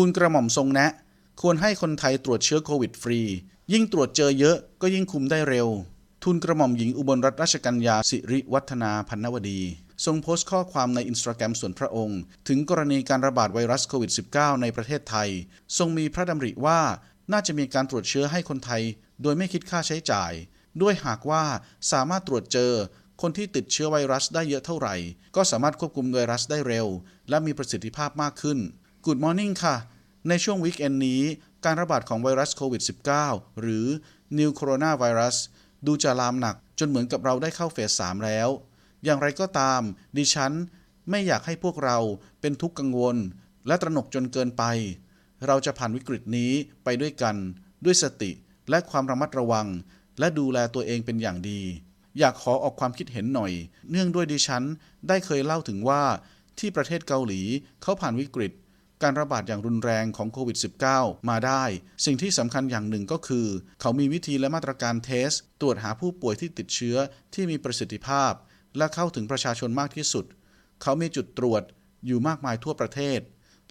ทูลกระหม่อมทรงแนะ ควรให้คนไทยตรวจเชื้อโควิดฟรี ยิ่งตรวจเจอเยอะก็ยิ่งคุมได้เร็ว ทูลกระหม่อมหญิงอุบลรัตนราชกัญญาสิริวัฒนาพันนวดี ทรงโพสต์ข้อความในอินสตาแกรมส่วนพระองค์ ถึงกรณีการระบาดไวรัสโควิด -19 ในประเทศไทย ทรงมีพระดำริว่าน่าจะมีการตรวจเชื้อให้คนไทย โดยไม่คิดค่าใช้จ่าย ด้วยหากว่าสามารถตรวจเจอคนที่ติดเชื้อไวรัสได้เยอะเท่าไหร่ ก็สามารถควบคุมไวรัสได้เร็ว และมีประสิทธิภาพมากขึ้น Good Morning ค่ะ ในช่วงวีคเอนนี้ การระบาดของไวรัสโควิด -19 หรือ New Coronavirus ดูจะลามหนักจนเหมือนกับเราได้เข้าเฟส 3 แล้ว อย่างไรก็ตาม ดิฉันไม่อยากให้พวกเราเป็นทุกข์กังวล และตระหนกจนเกินไป เราจะผ่านวิกฤตนี้ไปด้วยกัน ด้วยสติและความระมัดระวัง และดูแลตัวเองเป็นอย่างดี อยากขอออกความคิดเห็นหน่อย เนื่องด้วยดิฉันได้เคยเล่าถึงว่าที่ประเทศเกาหลีเขาผ่านวิกฤต การระบาดอย่างรุนแรงของโควิด -19 มาได้ สิ่งที่สำคัญอย่างหนึ่งก็คือ เขามีวิธีและมาตรการเทส ตรวจหาผู้ป่วยที่ติดเชื้อที่มีประสิทธิภาพ และเข้าถึงประชาชนมากที่สุด เขามีจุดตรวจอยู่มากมายทั่วประเทศ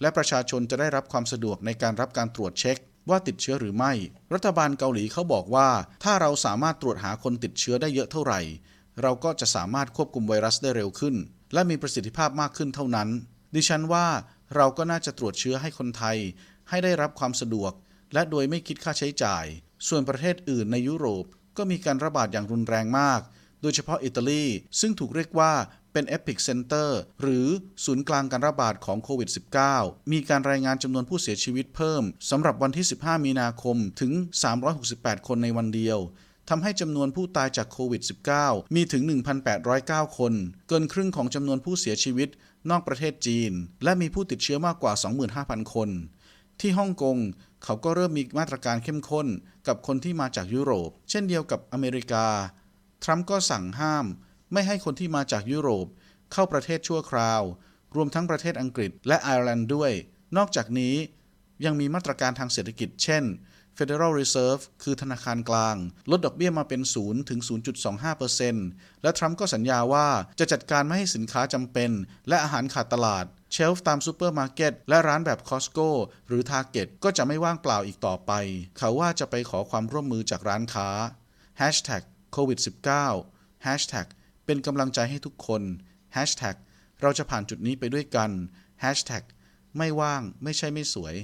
และประชาชนจะได้รับความสะดวกในการรับการตรวจเช็คว่าติดเชื้อหรือไม่ รัฐบาลเกาหลีเขาบอกว่า ถ้าเราสามารถตรวจหาคนติดเชื้อได้เยอะเท่าไหร่ เราก็จะสามารถควบคุมไวรัสได้เร็วขึ้น และมีประสิทธิภาพมากขึ้นเท่านั้น ดิฉันว่า เราก็น่าจะตรวจเชื้อให้คนไทย ให้ได้รับความสะดวก และโดยไม่คิดค่าใช้จ่าย ส่วนประเทศอื่นในยุโรปก็มีการระบาดอย่างรุนแรงมาก โดยเฉพาะอิตาลี ซึ่งถูกเรียกว่าเป็น Epic Center หรือศูนย์กลางการระบาดของโควิด -19 มีการรายงานจำนวนผู้เสียชีวิตเพิ่มสำหรับวันที่ 15 มีนาคมถึง 368 คนในวันเดียว ทำให้จำนวนผู้ตายจากโควิด -19 มีถึง 1,809 คน เกินครึ่งของจำนวนผู้เสียชีวิตนอกประเทศจีน และมีผู้ติดเชื้อมากกว่า 25,000 คน ที่ฮ่องกงเขาก็เริ่มมีมาตรการเข้มข้นกับคนที่มาจากยุโรป เช่นเดียวกับอเมริกา ทรัมป์ก็สั่งห้าม ไม่ให้คนที่มาจากยุโรป เข้าประเทศชั่วคราว รวมทั้งประเทศอังกฤษและไอร์แลนด์ด้วย นอกจากนี้ยังมีมาตรการทางเศรษฐกิจ เช่น Federal Reserve คือธนาคารกลาง ลดดอกเบี้ยมาเป็น 0 ถึง 0.25%และทรัมป์ก็สัญญาว่าจะจัดการไม่ให้สินค้าจำเป็น และอาหารขาดตลาด เชลฟ์ตามซูเปอร์มาร์เก็ตและร้านแบบ Costco หรือ Target ก็จะไม่ว่างเปล่าอีกต่อไป เขาว่าจะไปขอความร่วมมือจากร้านค้า Hashtag COVID 19 Hashtag เป็นกำลังใจให้ทุกคน Hashtag เราจะผ่านจุดนี้ไปด้วยกัน Hashtag ไม่ว่างไม่ใช่ไม่สวย